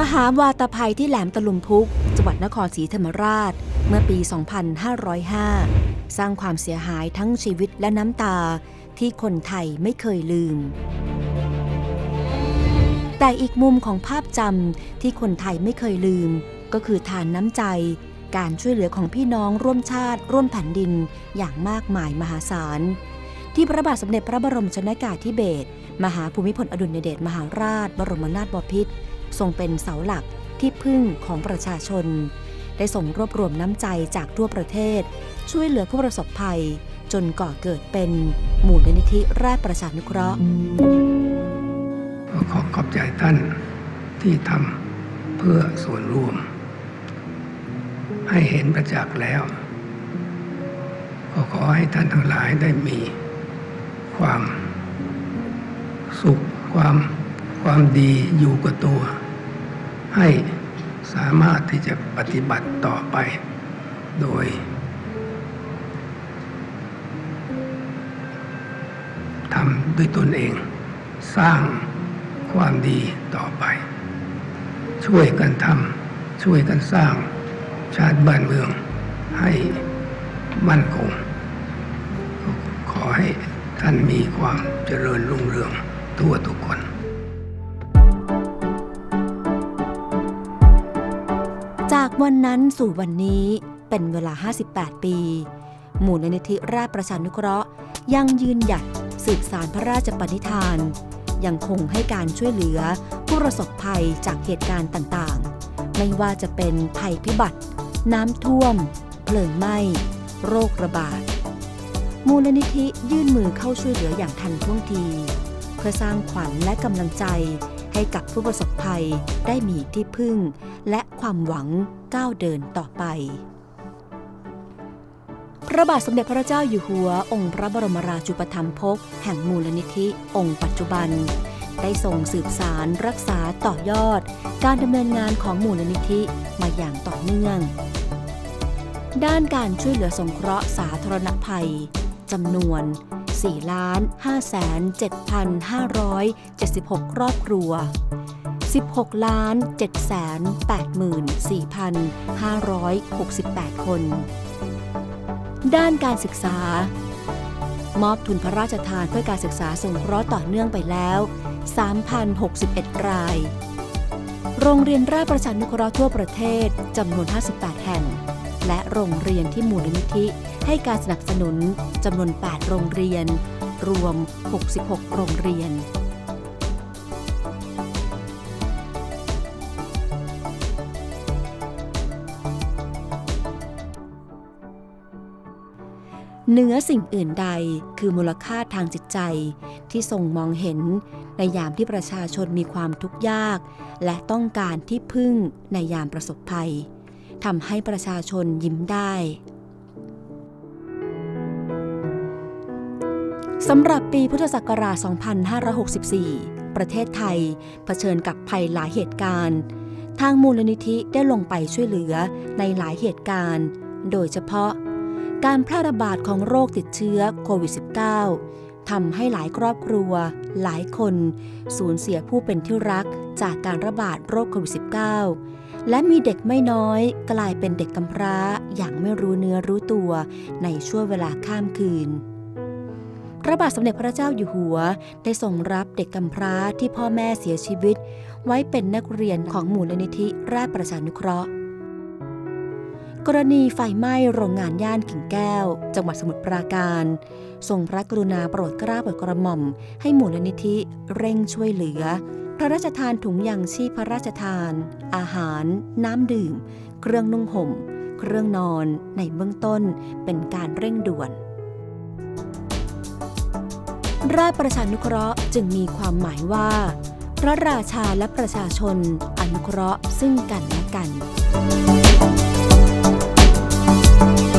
มหาวาตภัยที่แหลมตะลุมพุก จังหวัดนครศรีธรรมราช เมื่อปี 2505 สร้างความเสียหายทั้งชีวิตและน้ำตาที่คนไทยไม่เคยลืม แต่อีกมุมของภาพจำที่คนไทยไม่เคยลืม ก็คือทานน้ำใจ การช่วยเหลือของพี่น้องร่วมชาติ ร่วมแผ่นดินอย่างมากมายมหาศาล ที่พระบาทสมเด็จพระบรมชนกาธิเบศรมหาภูมิพลอดุลยเดชมหาราช บรมนาถบพิตร ทรงเป็นเสาหลักที่พึ่งของประชาชน ได้ส่งรวบรวมน้ำใจจากทั่วประเทศ ช่วยเหลือผู้ประสบภัย จนก่อเกิดเป็นหมู่นิธิราชประชานุเคราะห์ขอขอบใจท่านที่ทำเพื่อส่วนรวม ให้เห็นประจักษ์แล้วก็ขอให้ท่านทั้งหลายได้มีความสุขความความดีอยู่กับตัว ให้สามารถที่จะปฏิบัติต่อไป โดย ทำด้วยตนเอง สร้างความดีต่อไป ช่วยกันทำช่วยกันสร้างชาติบ้านเมืองให้มั่นคง ขอให้ท่านมีความเจริญรุ่งเรืองทั่วทุกคน จากวันนั้นสู่วันนี้เป็นเวลา 58 ปี หมู่นิธิราชประชานุเคราะห์ ยังยืนหยัดสืบสารพระราชปณิธาน ยังคงให้การช่วยเหลือผู้ประสบภัยจากเหตุการณ์ต่างๆ ไม่ว่าจะเป็นภัยพิบัติ น้ำท่วม เพลิงไหม้ โรคระบาด มูลนิธิยื่นมือเข้าช่วยเหลืออย่างทันท่วงที เพื่อสร้างขวัญและกำลังใจให้กับผู้ประสบภัยได้มีที่พึ่ง และความหวังก้าวเดินต่อไป พระบาทสมเด็จพระเจ้าอยู่หัว องค์พระบรมราชูปถัมภกแห่งมูลนิธิ องค์ปัจจุบัน ได้ทรงสืบสารรักษาต่อยอด การดำเนินงานของมูลนิธิมาอย่างต่อเนื่อง ด้านการช่วยเหลือสงเคราะห์สาธารณภัยจำนวน4 5 7 5 7 6 ครอบครัว 16ล้าน7 8 4 568 คน ด้านการศึกษา มอบทุนพระราชทานเพื่อการศึกษาสงเคราะห์ต่อเนื่องไปแล้ว 3,061 ราย โรงเรียนราชประชานุเคราะห์ทั่วประเทศจำนวน 58 แห่ง และโรงเรียนที่มูลนิธิให้การสนับสนุนจำนวน 8 โรงเรียน รวม 66 โรงเรียน เหนือสิ่งอื่นใดคือมูลค่าทางจิตใจ ที่ทรงมองเห็นในยามที่ประชาชนมีความทุกข์ยาก และต้องการที่พึ่งในยามประสบภัยทำให้ประชาชนยิ้มได้สำหรับปีพุทธศักราช 2564 ประเทศไทยเผชิญกับภัยหลายเหตุการณ์ ทางมูลนิธิได้ลงไปช่วยเหลือในหลายเหตุการณ์ โดยเฉพาะ การแพร่ระบาดของโรคติดเชื้อโควิด -19 ทำให้หลายครอบครัว หลายคนสูญเสียผู้เป็นที่รักจากการระบาดโรคโควิด -19 และมีเด็กไม่น้อยกลายเป็นเด็กกำพร้าอย่างไม่รู้เนื้อรู้ตัวในช่วงเวลาข้ามคืนพระบาทสมเด็จพระเจ้าอยู่หัว ได้ทรงรับเด็กกำพร้าที่พ่อแม่เสียชีวิต ไว้เป็นนักเรียนของมูลนิธิราชประชานุเคราะห์ กรณีไฟไหม้โรงงานย่านกิ่งแก้ว จังหวัดสมุทรปราการ ทรงพระกรุณาโปรดเกล้าโปรดกระหม่อม ให้หมูลนิธิเร่งช่วยเหลือ พระราชทานถุงยางชีพพระราชทาน อาหาร น้ำดื่ม เครื่องนุ่งห่ม เครื่องนอน ในเบื้องต้นเป็นการเร่งด่วนราชประชานุเคราะห์จึงมีความหมายว่า พระราชาและประชาชนอนุเคราะห์ซึ่งกันและกัน Thank you.